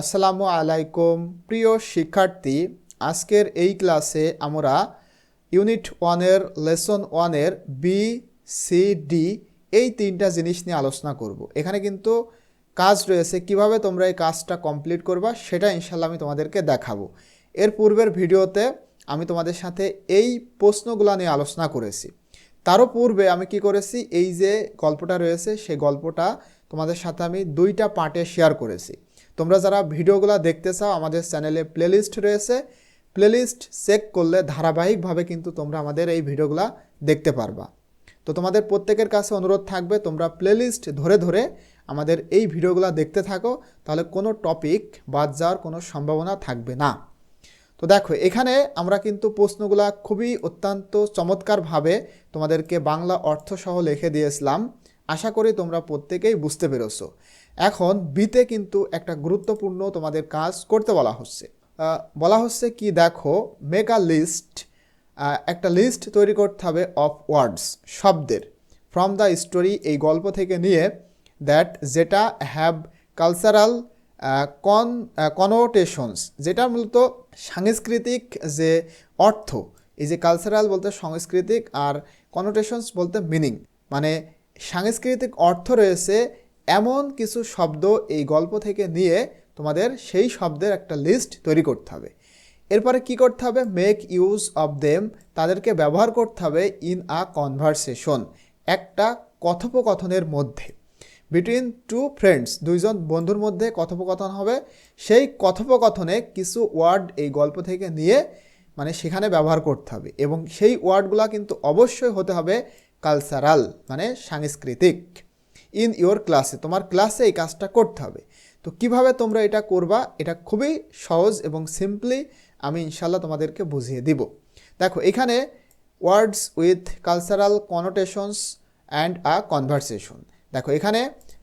আসসালামু আলাইকুম। প্রিয় শিক্ষার্থী, আজকের এই ক্লাসে আমরা ইউনিট ওয়ানের, লেসন ওয়ানের বি সি ডি এই তিনটা জিনিস নিয়ে আলোচনা করব। এখানে কিন্তু কাজ রয়েছে, কীভাবে তোমরা এই কাজটা কমপ্লিট করবা সেটা ইনশাল্লাহ আমি তোমাদেরকে দেখাবো। এর পূর্বের ভিডিওতে আমি তোমাদের সাথে এই প্রশ্নগুলো নিয়ে আলোচনা করেছি। তারও পূর্বে আমি কি করেছি, এই যে গল্পটা রয়েছে, সেই গল্পটা তোমাদের সাথে আমি দুইটা পার্টে শেয়ার করেছি। তোমরা যারা ভিডিওগুলো দেখতে চাও, আমাদের চ্যানেলে প্লেলিস্ট রয়েছে। প্লেলিস্ট চেক করলে ধারাবাহিকভাবে কিন্তু তোমরা আমাদের এই ভিডিওগুলো দেখতে পারবা। তো তোমাদের প্রত্যেকের কাছে অনুরোধ থাকবে, তোমরা প্লেলিস্ট ধরে ধরে আমাদের এই ভিডিওগুলো দেখতে থাকো, তাহলে কোনো টপিক বাদ যাওয়ার কোনো সম্ভাবনা থাকবে না। তো দেখো, এখানে আমরা কিন্তু প্রশ্নগুলা খুবই অত্যন্ত চমৎকারভাবে তোমাদেরকে বাংলা অর্থসহ লিখে দিয়েছিলাম। আশা করি তোমরা প্রত্যেকেই বুঝতে পেরেছ। এখন বিতে কিন্তু একটা গুরুত্বপূর্ণ তোমাদের কাজ করতে বলা হচ্ছে। বলা হচ্ছে কি, দেখো মেক আ লিস্ট একটা লিস্ট তৈরি করতে হবে অফ ওয়ার্ডস শব্দের। ফ্রম দ্য স্টোরি এই গল্প থেকে নিয়ে দ্যাট যেটা হ্যাভ কালচারাল কন কনোটেশনস যেটা মূলত সাংস্কৃতিক যে অর্থ, এই যে কালচারাল বলতে সাংস্কৃতিক আর কনোটেশনস বলতে মিনিং মানে সাংস্কৃতিক অর্থ রয়েছে এমন কিছু শব্দ এই গল্প থেকে নিয়ে তোমাদের সেই শব্দের একটা লিস্ট তৈরি করতে হবে। এরপরে কি করতে হবে? মেক ইউজ অফ দেম তাদেরকে ব্যবহার করতে হবে ইন আ কনভারসেশন একটা কথোপকথনের মধ্যে। বিটুইন টু ফ্রেন্ডস দুইজন বন্ধুর মধ্যে কথোপকথন হবে। সেই কথোপকথনে কিছু ওয়ার্ড এই গল্প থেকে নিয়ে মানে সেখানে ব্যবহার করতে হবে এবং সেই ওয়ার্ডগুলো কিন্তু অবশ্যই হতে হবে কালচারাল মানে সাংস্কৃতিক। ইন ইওর ক্লাসে তোমার ক্লাসে এই কাজটা করতে হবে। তো কীভাবে তোমরা এটা করবা, এটা খুবই সহজ এবং সিম্পলি আমি ইনশাল্লাহ তোমাদেরকে বুঝিয়ে দিব। দেখো, এখানে words with cultural connotations and a conversation দেখো, এখানে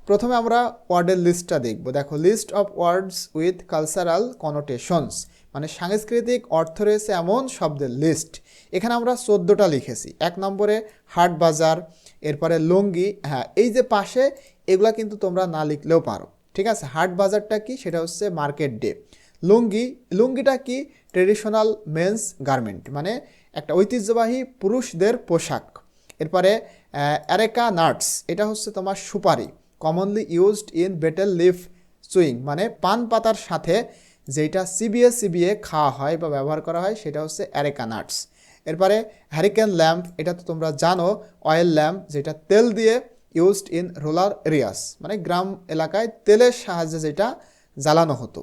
প্রথমে আমরা ওয়ার্ডের লিস্টটা দেখব। দেখো list of words with cultural connotations মানে সাংস্কৃতিক অর্থ রয়েছে এমন শব্দের লিস্ট এখানে আমরা চোদ্দোটা লিখেছি। এক নম্বরে হাট বাজার এরপরে লুঙ্গি হ্যাঁ এই যে পাশে, এগুলা কিন্তু তোমরা না লিখলেও পারো। ঠিক আছে? হাট বাজারটা কি? সেটা হচ্ছে মার্কেট ডে। লুঙ্গি, লুঙ্গিটা কি? ট্রেডিশনাল মেন্স গার্মেন্ট মানে একটা ঐতিহ্যবাহী পুরুষদের পোশাক। এরপরে অ্যারেকা নাটস, এটা হচ্ছে তোমার সুপারি commonly used in betel leaf chewing মানে পান পাতার সাথে যেটা সিবিএ সিবিএ খাওয়া হয় বা ব্যবহার করা হয়, সেটা হচ্ছে অ্যারেকা নাটস। এরপরে হ্যারিকেন ল্যাম্প এটা তো তোমরা জানো অয়েল ল্যাম্প যেটা তেল দিয়ে ইউজড ইন রুরাল এরিয়াস মানে গ্রাম এলাকায় তেলের সাহায্যে যেটা জ্বালানো হতো।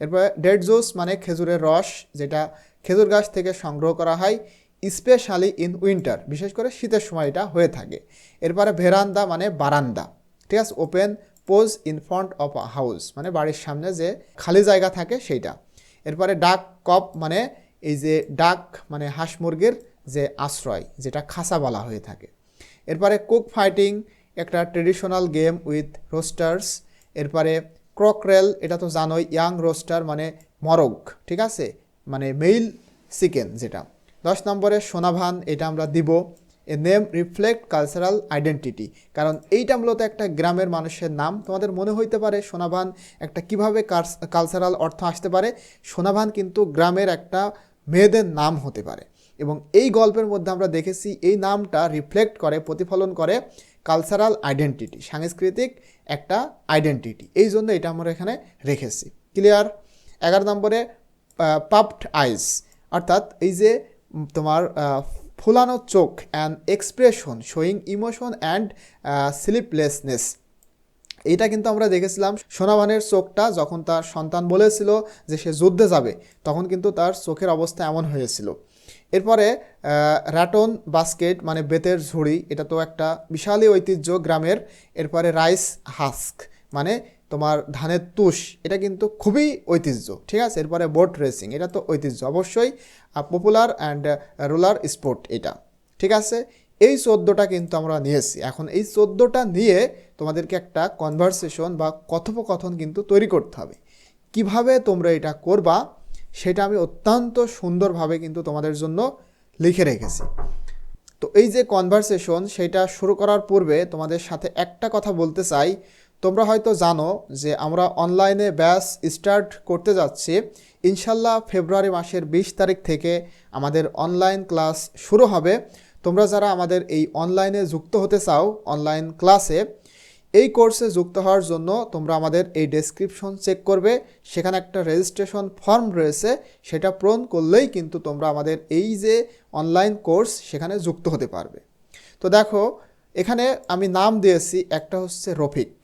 এরপরে ডেড জুস মানে খেজুরের রস, যেটা খেজুর গাছ থেকে সংগ্রহ করা হয় স্পেশালি ইন উইন্টার বিশেষ করে শীতের সময় এটা হয়ে থাকে। এরপরে ভেরান্দা মানে বারান্দা, ঠিক আছে? Open porch in front of a house মানে বাড়ির সামনে যে খালি জায়গা থাকে সেইটা। এরপরে ডাক কপ মানে এই যে ডাক মানে হাঁস মুরগির যে আশ্রয়, যেটা খাসা বলা হয়ে থাকে। এরপরে কুক ফাইটিং একটা ট্রেডিশনাল গেম উইথ রোস্টার্স এরপরে ক্রকরেল এটা তো জানোই ইয়াং রোস্টার মানে মরগ, ঠিক আছে? মানে মেইল চিকেন যেটা। দশ নম্বরে সোনাভান, এটা আমরা দিব। A name reflect cultural identity কারণ এইটা মূলত একটা গ্রামের মানুষের নাম। তোমাদের মনে হইতে পারে সোনাভান একটা কীভাবে কালচারাল অর্থ আসতে পারে? সোনাভান কিন্তু গ্রামের একটা মেয়েদের নাম হতে পারে। এবং এই গল্পের মধ্যে আমরা দেখেছি, এই নামটা রিফ্লেক্ট করে, প্রতিফলন করে কালচারাল আইডেন্টিটি সাংস্কৃতিক একটা আইডেন্টিটি এই জন্য এটা আমরা এখানে রেখেছি। ক্লিয়ার এগারো নম্বরে পাপড আইস অর্থাৎ এই যে তোমার ফুলানো চোখ and expression showing emotion and sleeplessness এটা কিন্তু আমরা দেখেছিলাম সোনাবানের চোখটা যখন তার সন্তান বলেছিল যে সে যুদ্ধে যাবে, তখন কিন্তু তার চোখের অবস্থা এমন হয়েছিল। এরপরে র্যাটন বাস্কেট মানে বেতের ঝুড়ি, এটা তো একটা বিশালই ঐতিহ্য গ্রামের, এরপরে রাইস হাস্ক মানে তোমার ধানের তুষ, এটা কিন্তু খুবই ঐতিহ্য, ঠিক আছে? এরপরে বোট রেসিং এটা তো ঐতিহ্য। অবশ্যই পপুলার অ্যান্ড রোলার স্পোর্ট এটা, ঠিক আছে? এই চোদ্দোটা কিন্তু আমরা নিয়েছি। এখন এই চোদ্দোটা নিয়ে তোমাদেরকে একটা কনভারসেশন বা কথোপকথন কিন্তু তৈরি করতে হবে। কীভাবে তোমরা এটা করবা, সেটা আমি অত্যন্ত সুন্দরভাবে কিন্তু তোমাদের জন্য লিখে রেখেছি। তো এই যে কনভারসেশন সেটা শুরু করার পূর্বে তোমাদের সাথে একটা কথা বলতে চাই। তোমরা হয়তো জানো যে আমরা অনলাইনে ব্যাচ স্টার্ট করতে যাচ্ছি। ইনশাল্লাহ ফেব্রুয়ারি মাসের বিশ তারিখ থেকে আমাদের অনলাইন ক্লাস শুরু হবে। তোমরা যারা আমাদের এই অনলাইনে যুক্ত হতে চাও, অনলাইন ক্লাসে, এই কোর্সে যুক্ত হওয়ার জন্য তোমরা আমাদের এই ডেসক্রিপশন চেক করবে। সেখানে একটা রেজিস্ট্রেশন ফর্ম রয়েছে, সেটা পূরণ করলেই কিন্তু তোমরা আমাদের এই যে অনলাইন কোর্স, সেখানে যুক্ত হতে পারবে। তো দেখো, এখানে আমি নাম দিয়েছি, একটা হচ্ছে রফিক।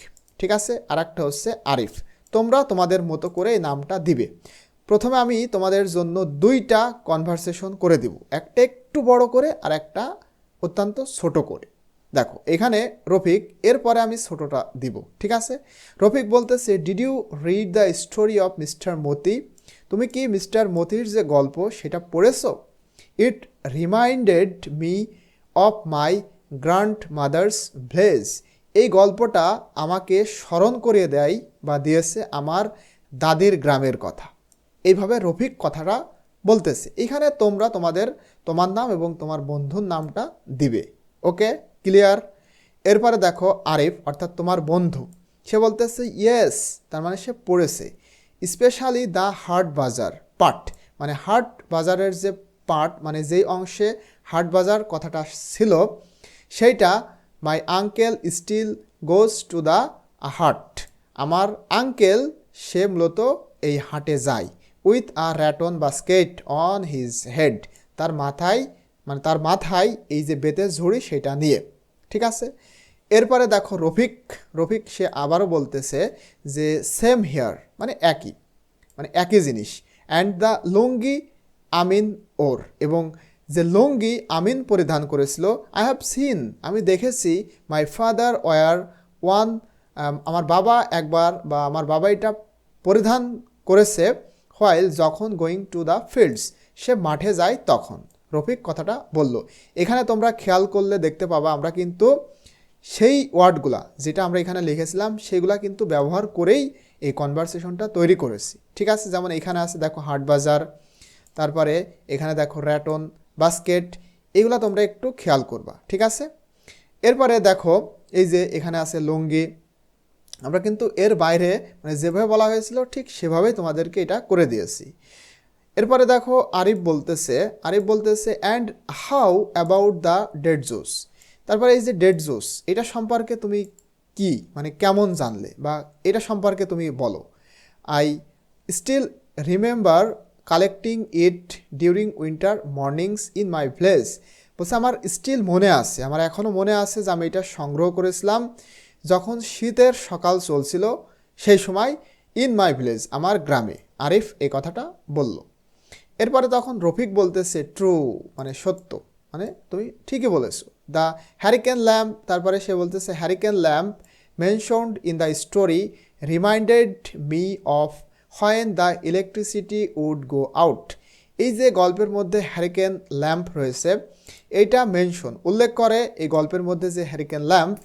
ঠিক আছে? আর একটা হচ্ছে আরিফ। তোমরা তোমাদের মতো করে এই নামটা দিবে। প্রথমে আমি তোমাদের জন্য দুইটা কনভারসেশন করে দিব। একটা একটু বড় করে আর একটা অত্যন্ত ছোট করে। দেখো, এখানে রফিক, এরপরে আমি ছোটটা দিব। ঠিক আছে? রফিক বলতেছে did you read the story of mister Moti তুমি কি মিস্টার মতির যে গল্প সেটা পড়েছো? It reminded me of my grandmother's village এই গল্পটা আমাকে স্মরণ করিয়ে দেয় বা দিয়েছে আমার দাদির গ্রামের কথা। এইভাবে রফিক কথাটা বলতেছে। এখানে তোমরা তোমাদের, তোমার নাম এবং তোমার বন্ধুর নামটা দিবে। ওকে? ক্লিয়ার? এরপরে দেখো আরিফ, অর্থাৎ তোমার বন্ধু। সে বলতেছে, ইয়েস। তার মানে সে পড়েছে। স্পেশালি দ্য হাট বাজার পার্ট। মানে হাট বাজারের যে পার্ট মানে যেই অংশে হাট বাজার কথাটা ছিল, সেইটা my uncle still goes to the haat আমার আঙ্কেল সে মূলত এই হাটে যায়। With a rattan basket on his head তার মাথায় মানে তার মাথায় এই যে বেতের ঝুড়ি, সেটা নিয়ে। ঠিক আছে? এরপরে দেখো রফিক। রফিক, সে আবারও বলতেছে যে সেম হেয়ার মানে একই। মানে একই জিনিস। অ্যান্ড দ্য লুঙ্গি, আমিন ওর। এবং যে লুঙ্গি আমিন পরিধান করেছিল আই হ্যাভ সিন আমি দেখেছি মাই ফাদার ওয়ার ওয়ান আমার বাবা একবার বা আমার বাবা এটা পরিধান করেছে হোয়াইল যখন গোয়িং টু দ্য ফিল্ডস সে মাঠে যায় তখন। রফিক কথাটা বলল। এখানে তোমরা খেয়াল করলে দেখতে পাবা, আমরা কিন্তু সেই ওয়ার্ডগুলা যেটা আমরা এখানে লিখেছিলাম, সেগুলা কিন্তু ব্যবহার করেই এই কনভারসেশনটা তৈরি করেছি। ঠিক আছে, যেমন এখানে আছে, দেখো হাট বাজার, তারপরে এখানে দেখো র্যাটন বাস্কেট, এগুলো তোমরা একটু খেয়াল করবা, ঠিক আছে? এরপরে দেখো, এই যে এখানে আছে লুঙ্গি। আমরা কিন্তু এর বাইরে মানে যেভাবে বলা হয়েছিল, ঠিক সেভাবেই তোমাদেরকে এটা করে দিয়েছি। এরপরে দেখো, আরিফ বলতেছে আরিফ বলতেছে and how about the dead juice তারপরে এই যে ডেড জোস এটা সম্পর্কে তুমি কি মানে কেমন জানলে? বা এটা সম্পর্কে তুমি বলো। I still remember collecting it during winter mornings in my place. বলছে, আমার স্টিল মনে আছে, আমার এখনও মনে আছে যে আমি এটা সংগ্রহ করেছিলাম যখন শীতের সকাল চলছিল সেই সময় ইন মাই ভিলেজ আমার গ্রামে। আরিফ এই কথাটা বলল। এরপরে তখন রফিক বলতেছে, ট্রু মানে সত্য মানে তুমি ঠিকই বলেছ। দ্য হ্যারিকেন ল্যাম্প, তারপরে সে বলতেছে hurricane lamp mentioned in the story reminded me of when the electricity would go out এই যে গল্পের মধ্যে হ্যারিকেন ল্যাম্প রয়েছে এইটা মেনশন উল্লেখ করে এই গল্পের মধ্যে যে হ্যারিকেন ল্যাম্প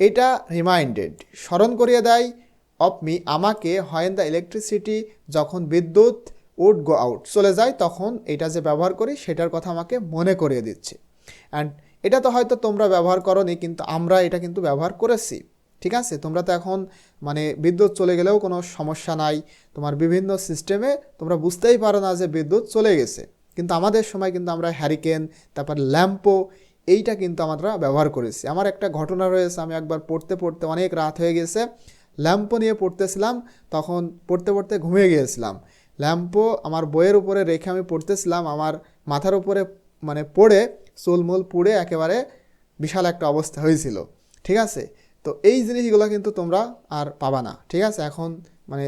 এটা রিমাইন্ডেড স্মরণ করিয়ে দেয় অফ মি আমাকে হোয়েন দ্য ইলেকট্রিসিটি যখন বিদ্যুৎ উড গো আউট চলে যায়, তখন এটা যে ব্যবহার করি, সেটার কথা আমাকে মনে করিয়ে দিচ্ছে। অ্যান্ড এটা তো হয়তো তোমরা ব্যবহার করনি, কিন্তু আমরা এটা কিন্তু ব্যবহার করেছি। ঠিক আছে? তোমরা তো এখন মানে বিদ্যুৎ চলে গেলেও কোনো সমস্যা নাই। তোমার বিভিন্ন সিস্টেমে তোমরা বুঝতেই পারো না যে বিদ্যুৎ চলে গেছে। কিন্তু আমাদের সময় কিন্তু আমরা হ্যারিকেন তারপর ল্যাম্পো এইটা কিন্তু আমরা ব্যবহার করেছি। আমার একটা ঘটনা রয়েছে, আমি একবার পড়তে পড়তে অনেক রাত হয়ে গেছে। ল্যাম্পো নিয়ে পড়তেছিলাম, তখন পড়তে পড়তে ঘুমিয়ে গিয়েছিলাম। ল্যাম্পো আমার বইয়ের উপরে রেখে আমি পড়তেছিলাম, আমার মাথার উপরে মানে পড়ে চুলমুল পুড়ে একেবারে বিশাল একটা অবস্থা হয়েছিল। ঠিক আছে? তো এই জিনিসগুলো কিন্তু তোমরা আর পাবা না, ঠিক আছে? এখন মানে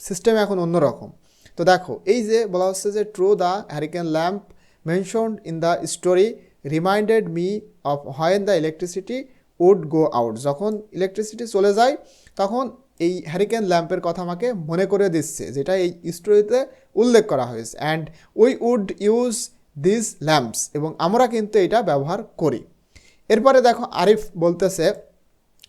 সিস্টেম এখন অন্যরকম। তো দেখো, এই যে বলা হচ্ছে যে true the hurricane lamp mentioned in the story reminded me of when the electricity would go out যখন ইলেকট্রিসিটি চলে যায়, তখন এই হ্যারিকেন ল্যাম্পের কথা আমাকে মনে করে দিচ্ছে, যেটা এই স্টোরিতে উল্লেখ করা হয়েছে। And we would use this lamps এবং আমরা কিন্তু এটা ব্যবহার করি। এরপরে দেখো আরিফ বলতেছে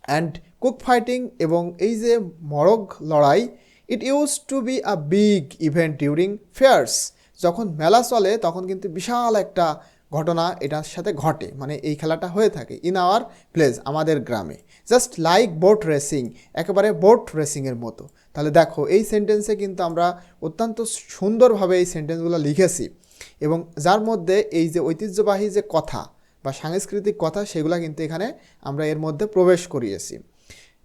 অ্যান্ড কুক ফাইটিং এবং এই যে মরগ লড়াই it use to be a big event during fairs যখন মেলা চলে, তখন কিন্তু বিশাল একটা ঘটনা এটার সাথে ঘটে। মানে এই খেলাটা হয়ে থাকে ইন আওয়ার প্লেস আমাদের গ্রামে। জাস্ট লাইক বোট রেসিং একেবারে বোট রেসিংয়ের মতো। তাহলে দেখো, এই সেন্টেন্সে কিন্তু আমরা অত্যন্ত সুন্দরভাবে এই সেন্টেন্সগুলো লিখেছি। এবং যার মধ্যে এই যে ঐতিহ্যবাহী যে কথা বা সাংস্কৃতিক কথা সেগুলো কিন্তু এখানে আমরা এর মধ্যে প্রবেশ করিয়েছি।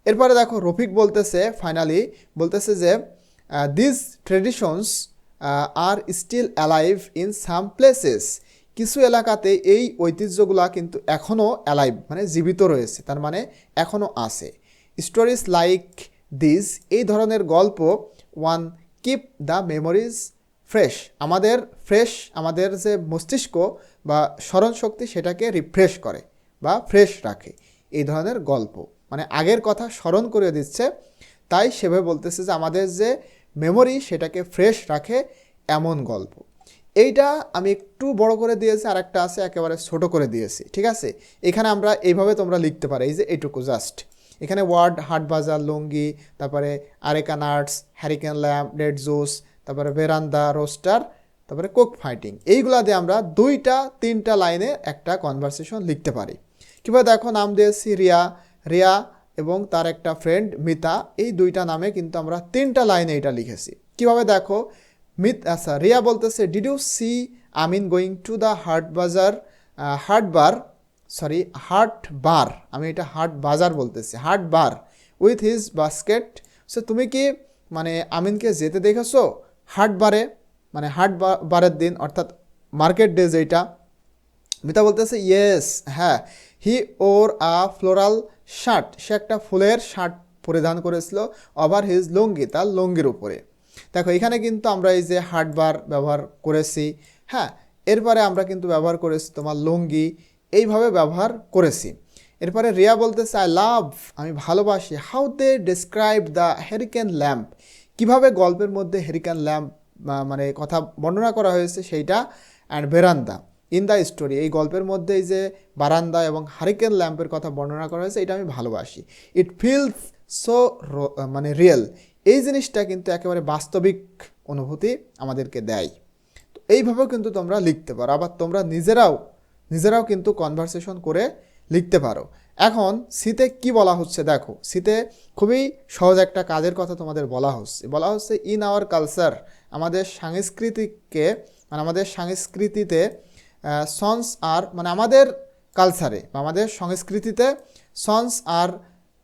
এরপরে দেখো রফিক বলতেছে ফাইনালি বলতেছে যে this traditions are still alive in some places কিছু এলাকাতে এই ঐতিহ্যগুলা কিন্তু এখনও অ্যালাইভ মানে জীবিত রয়েছে, তার মানে এখনও আছে। স্টোরিজ লাইক দিস এই ধরনের গল্প one keep the memories fresh আমাদের ফ্রেশ আমাদের যে মস্তিষ্ক বা স্মরণশক্তি সেটাকে রিফ্রেশ করে বা ফ্রেশ রাখে। এই ধরনের গল্প। মানে আগের কথা স্মরণ করে দিচ্ছে, তাই সেভাবে বলতেছে যে আমাদের যে মেমোরি সেটাকে ফ্রেশ রাখে এমন গল্প। এইটা আমি একটু বড় করে দিয়েছি আর একটা আছে একেবারে ছোট করে দিয়েছি, ঠিক আছে? এখানে আমরা এইভাবে তোমরা লিখতে পারো, এই যে এইটুকু জাস্ট এখানে ওয়ার্ড হাট বাজার লুঙ্গি, তারপরে areca nuts hurricane lamp red juice তারপরে বেরান্দা রোস্টার তারপরে কোক ফাইটিং এইগুলা দিয়ে আমরা দুইটা, তিনটা লাইনে একটা কনভারসেশন লিখতে পারি। কিংবা দেখো নাম দিয়েছি রিয়া। রিয়া এবং তার একটা ফ্রেন্ড মিতা, এই দুইটা নামে কিন্তু আমরা তিনটা লাইনে এটা লিখেছি। কীভাবে দেখো মিত আচ্ছা রিয়া বলতেছে did you see Amin going to the haat bazaar haat bar sorry হাট বার আমি এটা হাট বাজার বলতেছি হাট বার উইথ হিজ বাস্কেট সো তুমি কি মানে আমিনকে যেতে দেখেছ? হাট বারে মানে হাট বারের দিন, অর্থাৎ মার্কেট ডে যেইটা, মিতা বলতেছে ইয়েস হ্যাঁ হি ওর আ ফ্লোরাল শার্ট সে একটা ফুলের শার্ট পরিধান করেছিল ওভার হিজ লুঙ্গি, তার লুঙ্গির উপরে। দেখো, এখানে কিন্তু আমরা এই যে হাটবার ব্যবহার করেছি হ্যাঁ এরপরে আমরা কিন্তু ব্যবহার করেছি তোমার লুঙ্গি, এইভাবে ব্যবহার করেছি। এরপরে রিয়া বলতেছে আই লাভ আমি ভালোবাসি। How they describe the hurricane lamp কীভাবে গল্পের মধ্যে হেরিকান ল্যাম্প মানে কথা বর্ণনা করা হয়েছে সেইটা and verandah in the story এই গল্পের মধ্যে এই যে বারান্দা এবং হারিকেন ল্যাম্পের কথা বর্ণনা করা হয়েছে, এটা আমি ভালোবাসি। ইট ফিলস সো মানে রিয়েল এই জিনিসটা কিন্তু একেবারে বাস্তবিক অনুভূতি আমাদেরকে দেয়। তো এইভাবেও কিন্তু তোমরা লিখতে পারো, আবার তোমরা নিজেরাও নিজেরাও কিন্তু কনভারসেশন করে লিখতে পারো। এখন শীতে কি বলা হচ্ছে? দেখো, শীতে খুবই সহজ একটা কাজের কথা তোমাদের বলা হচ্ছে। বলা হচ্ছে ইন আওয়ার কালচার আমাদের সাংস্কৃতিককে মানে আমাদের সংস্কৃতিতে সন্স আর মানে আমাদের কালচারে বা আমাদের সংস্কৃতিতে সন্স আর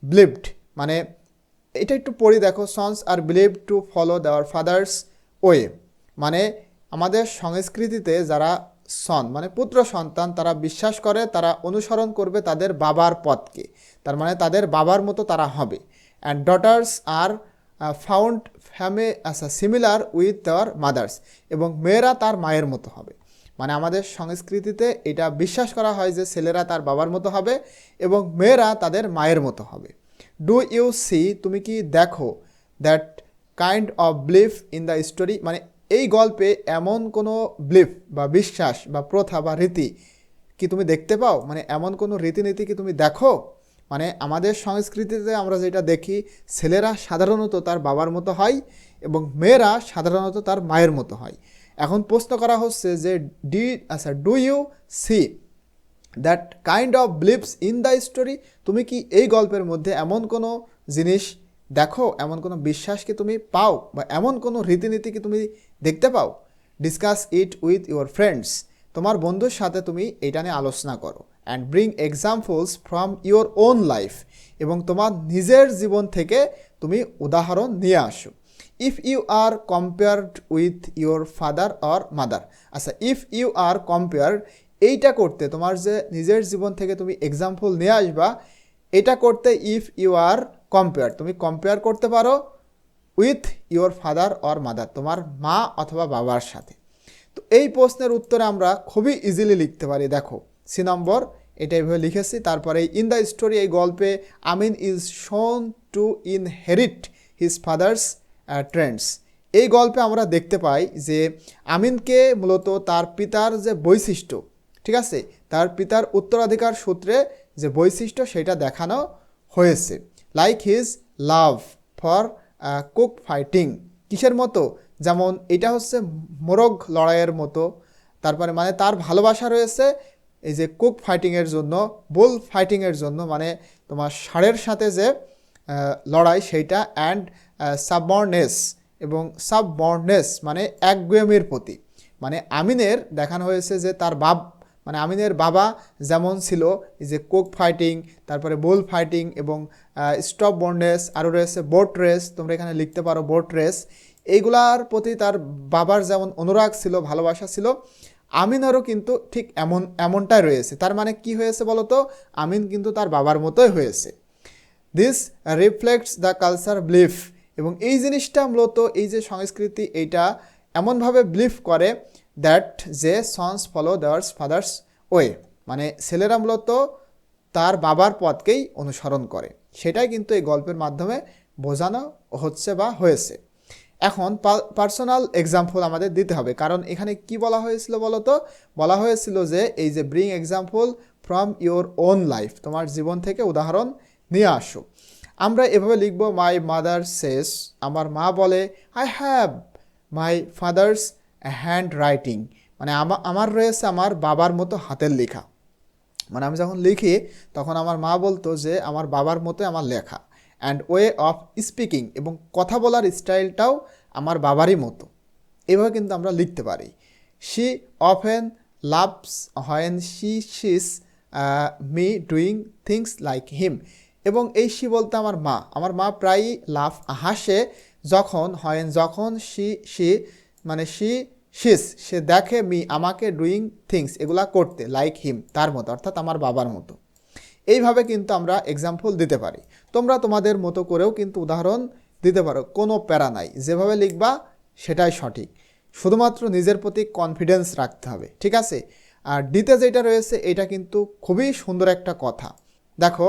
ব্লিভড মানে এটা একটু পড়ি, দেখো sons are believe to follow their father's way মানে আমাদের সংস্কৃতিতে যারা সন মানে পুত্র সন্তান, তারা বিশ্বাস করে, তারা অনুসরণ করবে তাদের বাবার পথকে। তার মানে তাদের বাবার মতো তারা হবে। And daughters are found fame আচ্ছা সিমিলার উইথ দেওয়ার মাদার্স এবং মেয়েরা তার মায়ের মতো হবে। মানে আমাদের সংস্কৃতিতে এটা বিশ্বাস করা হয় যে ছেলেরা তার বাবার মতো হবে এবং মেয়েরা তাদের মায়ের মতো হবে। ডু ইউ সি তুমি কি দেখো that kind of belief in the story মানে এই গল্পে এমন কোনো ব্লিফ বা বিশ্বাস বা প্রথা বা রীতি কি তুমি দেখতে পাও? মানে এমন কোনো রীতিনীতি কি তুমি দেখো? মানে আমাদের সংস্কৃতিতে আমরা যেটা দেখি, ছেলেরা সাধারণত তার বাবার মতো হয় এবং মেয়েরা সাধারণত তার মায়ের মতো হয়। এখন প্রশ্ন করা হচ্ছে যে, ডি আচ্ছা do you see that kind of believes in the story? তুমি কি এই গল্পের মধ্যে এমন কোনো জিনিস দেখো? এমন কোনো বিশ্বাস কি তুমি পাও? বা এমন কোনো রীতিনীতি কি তুমি দেখতে পাও? Discuss it with your friends তোমার বন্ধুর সাথে তুমি এটা নিয়ে আলোচনা করো and bring examples from your own life এবং তোমার নিজের জীবন থেকে তুমি উদাহরণ নিয়ে আসো। If you are compared with your father or mother আচ্ছা ইফ ইউ আর কম্পেয়ার্ড এইটা করতে তোমার যে নিজের জীবন থেকে তুমি এক্সাম্পল নিয়ে আসবা, এটা করতে ইফ ইউ আর কম্পেয়ার তুমি কম্পেয়ার করতে পারো with your father or mother, তোমার মা অথবা বাবার সাথে। তো এই প্রশ্নের উত্তরে আমরা খুবই ইজিলি লিখতে পারি, দেখো, সি নম্বর, এটা এভাবে লিখেছি, তারপরে ইন দ্য স্টোরি এই গল্পে Amin is shown to inherit his father's trends এই গল্পে আমরা দেখতে পাই যে আমিনকে মূলত তার পিতার যে বৈশিষ্ট্য, ঠিক আছে, তার পিতার উত্তরাধিকার সূত্রে যে বৈশিষ্ট্য সেটা দেখানো হয়েছে like his love for cock fighting কিসের মতো? যেমন এটা হচ্ছে মোরগ লড়াইয়ের মতো। তারপরে মানে তার ভালোবাসা রয়েছে এই যে কুক ফাইটিংয়ের জন্য বুল ফাইটিংয়ের জন্য মানে তোমার ষাঁড়ের সাথে যে লড়াই সেইটা অ্যান্ড সাবমর্নেস এবং সাবমর্নেস মানে একগুয়েমের প্রতি মানে আমিনের দেখানো হয়েছে যে তার বাপ মানে আমিনের বাবা যেমন ছিল যে কোক ফাইটিং তারপরে বোল ফাইটিং এবং স্টপ বন্ডেস আরও রয়েছে বোট রেস তোমরা এখানে লিখতে পারো বোট রেস এইগুলার প্রতি তার বাবার যেমন অনুরাগ ছিল, ভালোবাসা ছিল, আমিনেরও কিন্তু ঠিক এমন, এমনটাই রয়েছে। তার মানে কি হয়েছে বলো তো আমিন কিন্তু তার বাবার মতোই হয়েছে। This reflects the culture belief এবং এই জিনিসটা মূলত এই যে সংস্কৃতি, এইটা এমনভাবে বিলিভ করে দ্যাট যে sons follow their father's way মানে ছেলেরা মূলত তার বাবার পথকেই অনুসরণ করে। সেটাই কিন্তু এই গল্পের মাধ্যমে বোঝানো হচ্ছে বা হয়েছে। এখন পার্সোনাল এক্সাম্পল আমাদের দিতে হবে। কারণ এখানে কি বলা হয়েছিল বলো তো বলা হয়েছিল যে এই যে bring example from your own life তোমার জীবন থেকে উদাহরণ নিয়ে আসো। আমরা এভাবে লিখব মাই মাদার সেস আমার মা বলে I have my father's handwriting মানে আমা- আমার রয়েছে আমার বাবার মতো হাতের লেখা। মানে আমি যখন লিখি, তখন আমার মা বলতো যে, আমার বাবার মতো আমার লেখা। অ্যান্ড ওয়ে অফ স্পিকিং এবং কথা বলার স্টাইলটাও আমার বাবারই মতো। এভাবে কিন্তু আমরা লিখতে পারি। She often loves when she sees me doing things like him এবং এই শি বলতে আমার মা। আমার মা প্রায়ই লাভ হাসে যখন হয়েন যখন শি শি মানে শি শিস সে দেখে মি আমাকে ডুইং থিংস এগুলা করতে লাইক হিম তার মতো, অর্থাৎ আমার বাবার মতো। এইভাবে কিন্তু আমরা এক্সাম্পল দিতে পারি। তোমরা তোমাদের মতো করেও কিন্তু উদাহরণ দিতে পারো, কোনো প্যারা নাই। যেভাবে লিখবা, সেটাই সঠিক। শুধুমাত্র নিজের প্রতি কনফিডেন্স রাখতে হবে, ঠিক আছে? আর ডিতে যেটা রয়েছে, এটা কিন্তু খুবই সুন্দর একটা কথা। দেখো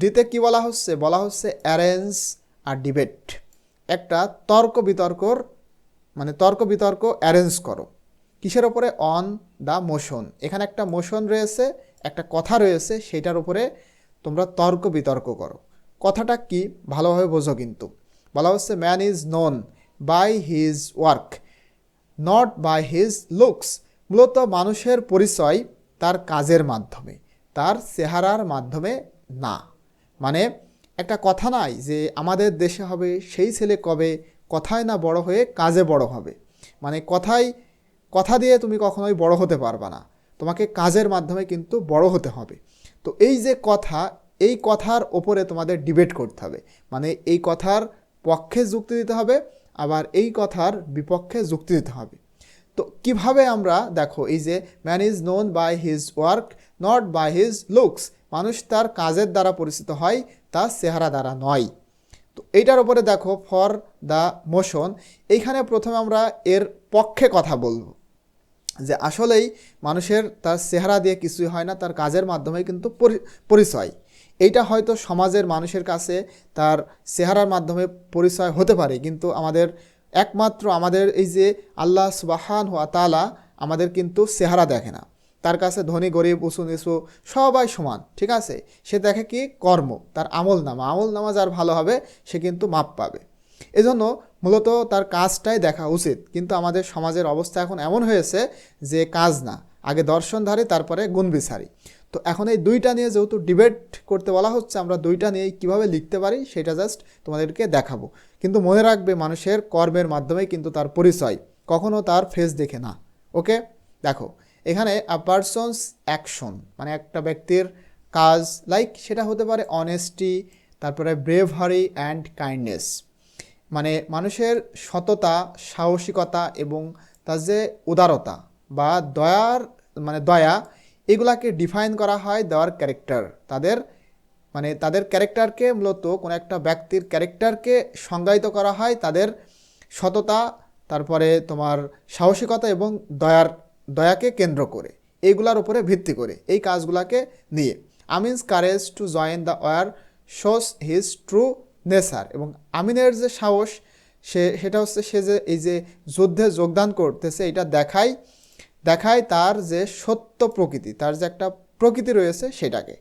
ডিতে কি বলা হচ্ছে? বলা হচ্ছে অ্যারেঞ্জ আর ডিবেট একটা তর্ক বিতর্কর তর্ক বিতর্ক অ্যারেঞ্জ করো। কিসের ওপরে অন দ্য মোশন এখানে একটা মোশন রয়েছে, একটা কথা রয়েছে, সেটার উপরে তোমরা তর্ক বিতর্ক করো। কথাটা কি? ভালোভাবে বোঝো কিন্তু। বলা হচ্ছে man is known by his work not by his looks মূলত মানুষের পরিচয় তার কাজের মাধ্যমে, তার চেহারার মাধ্যমে না। মানে একটা কথা নাই যে, আমাদের দেশে হবে, সেই ছেলে কবে কথায় না বড় হয়ে কাজে বড় হবে। মানে কথাই কথা দিয়ে তুমি কখনোই বড় হতে পারবে না। তোমাকে কাজের মাধ্যমে কিন্তু বড় হতে হবে। তো এই যে কথা, এই কথার ওপরে তোমাদের ডিবেট করতে হবে। মানে এই কথার পক্ষে যুক্তি দিতে হবে, আবার এই কথার বিপক্ষে যুক্তি দিতে হবে। তো কীভাবে আমরা, দেখো, এই যে man is known by his work not by his looks মানুষ তার কাজের দ্বারা পরিচিত হয়, তার চেহারা দ্বারা নয়। তো এইটার উপরে দেখো ফর দ্য মোশন এইখানে প্রথমে আমরা এর পক্ষে কথা বলব। যে আসলেই মানুষের তার চেহারা দিয়ে কিছুই হয় না, তার কাজের মাধ্যমে কিন্তু পরিচয়। এইটা হয়তো সমাজের মানুষের কাছে তার চেহারার মাধ্যমে পরিচয় হতে পারে, কিন্তু আমাদের একমাত্র আমাদের এই যে আল্লাহ সুবাহান হওয়া তালা আমাদের কিন্তু চেহারা দেখে না। তার কাছে ধনী, গরিব, উঁচু, নিচু, সবাই সমান, ঠিক আছে? সে দেখে কি? কর্ম, তার আমল নামা। আমল নামা যার ভালো হবে, সে কিন্তু মাপ পাবে। এজন্য মূলত তার কাজটাই দেখা উচিত। কিন্তু আমাদের সমাজের অবস্থা এখন এমন হয়েছে যে কাজ না, আগে দর্শনধারী, তারপরে গুণ বিচারি তো এখন এই দুইটা নিয়ে যেহেতু ডিবেট করতে বলা হচ্ছে, আমরা দুইটা নিয়ে কীভাবে লিখতে পারি, সেটা জাস্ট তোমাদেরকে দেখাবো। কিন্তু মনে রাখবে, মানুষের কর্মের মাধ্যমেই কিন্তু তার পরিচয়, কখনো তার ফেস দেখে না। ওকে দেখো এখানে আ পারসনস অ্যাকশন মানে একটা ব্যক্তির কাজ লাইক সেটা হতে পারে অনেস্টি তারপরে ব্রেভারি অ্যান্ড কাইন্ডনেস মানে মানুষের সততা, সাহসিকতা এবং তার যে উদারতা বা দয়ার মানে দয়া, এগুলাকে ডিফাইন করা হয় দেওয়ার ক্যারেক্টার তাদের মানে তাদের ক্যারেক্টারকে মূলত কোনো একটা ব্যক্তির ক্যারেক্টারকে সংজ্ঞায়িত করা হয় তাদের সততা, তারপরে তোমার সাহসিকতা এবং দয়ার দয়াকে কেন্দ্র করে এইগুলার উপরে ভিত্তি করে, এই কাজগুলাকে নিয়ে। Amin's courage to join the war, shows his true nature এবং আমিনের যে সাহস, সে, সেটা হচ্ছে সে যে, এই যে যুদ্ধে যোগদান করতেছে, এটা দেখায় দেখায় তার যে সত্য প্রকৃতি, তার যে একটা প্রকৃতি রয়েছে সেটাকে।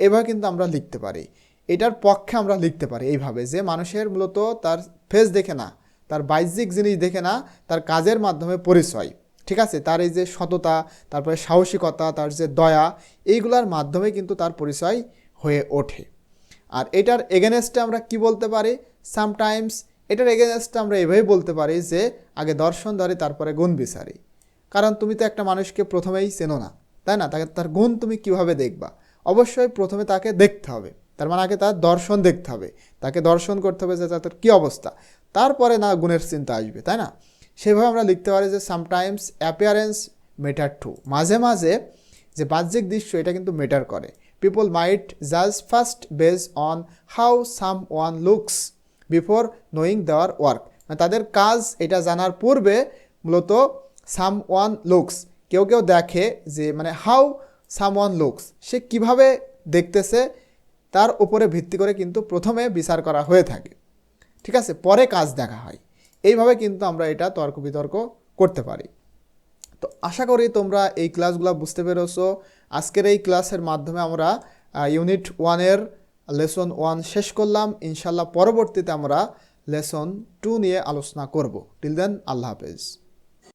এভাবে কিন্তু আমরা লিখতে পারি। এটার পক্ষে আমরা লিখতে পারি এইভাবে যে মানুষের মূলত তার ফেস দেখে না, তার বাহ্যিক জিনিস দেখে না, তার কাজের মাধ্যমে পরিচয়। ঠিক আছে? তার এই যে সততা, তারপরে সাহসিকতা, তার যে দয়া, এইগুলার মাধ্যমে কিন্তু তার পরিচয় হয়ে ওঠে। আর এটার এগেনেস্টে আমরা কি বলতে পারি? সামটাইমস এটার এগেনেস্টে আমরা এভাবেই বলতে পারি যে, আগে দর্শন ধরে, তারপরে গুণ বিচারি। কারণ তুমি তো একটা মানুষকে প্রথমেই চেনো না, তাই না? তাকে, তার গুণ তুমি কীভাবে দেখবা? অবশ্যই প্রথমে তাকে দেখতে হবে। তার মানে আগে তার দর্শন দেখতে হবে। তাকে দর্শন করতে হবে যে তার কী অবস্থা? তারপরে না গুণের চিন্তা আসবে, তাই না? সেভাবে আমরা লিখতে পারি যে সামটাইমস অ্যাপিয়ারেন্স মেটার টু মাঝে মাঝে যে বাহ্যিক দৃশ্য, এটা কিন্তু মেটার করে। পিপল মাইট জাজ first base on how someone looks before knowing their work মানে তাদের কাজ, এটা জানার পূর্বে মূলত সাম ওয়ান লুকস কেউ কেউ দেখে যে মানে হাউ সাম ওয়ান লুকস সে কীভাবে দেখতেছে, তার উপরে ভিত্তি করে কিন্তু প্রথমে বিচার করা হয়ে থাকে। ঠিক আছে? পরে কাজ দেখা হয়। এইভাবে কিন্তু আমরা এটা তর্ক বিতর্ক করতে পারি। তো আশা করি তোমরা এই ক্লাসগুলো বুঝতে পেরেছ। আজকের এই ক্লাসের মাধ্যমে আমরা ইউনিট ওয়ানের লেসন ওয়ান শেষ করলাম। ইনশাল্লাহ পরবর্তীতে আমরা লেসন টু নিয়ে আলোচনা করব। টিল দেন আল্লাহ হাফেজ।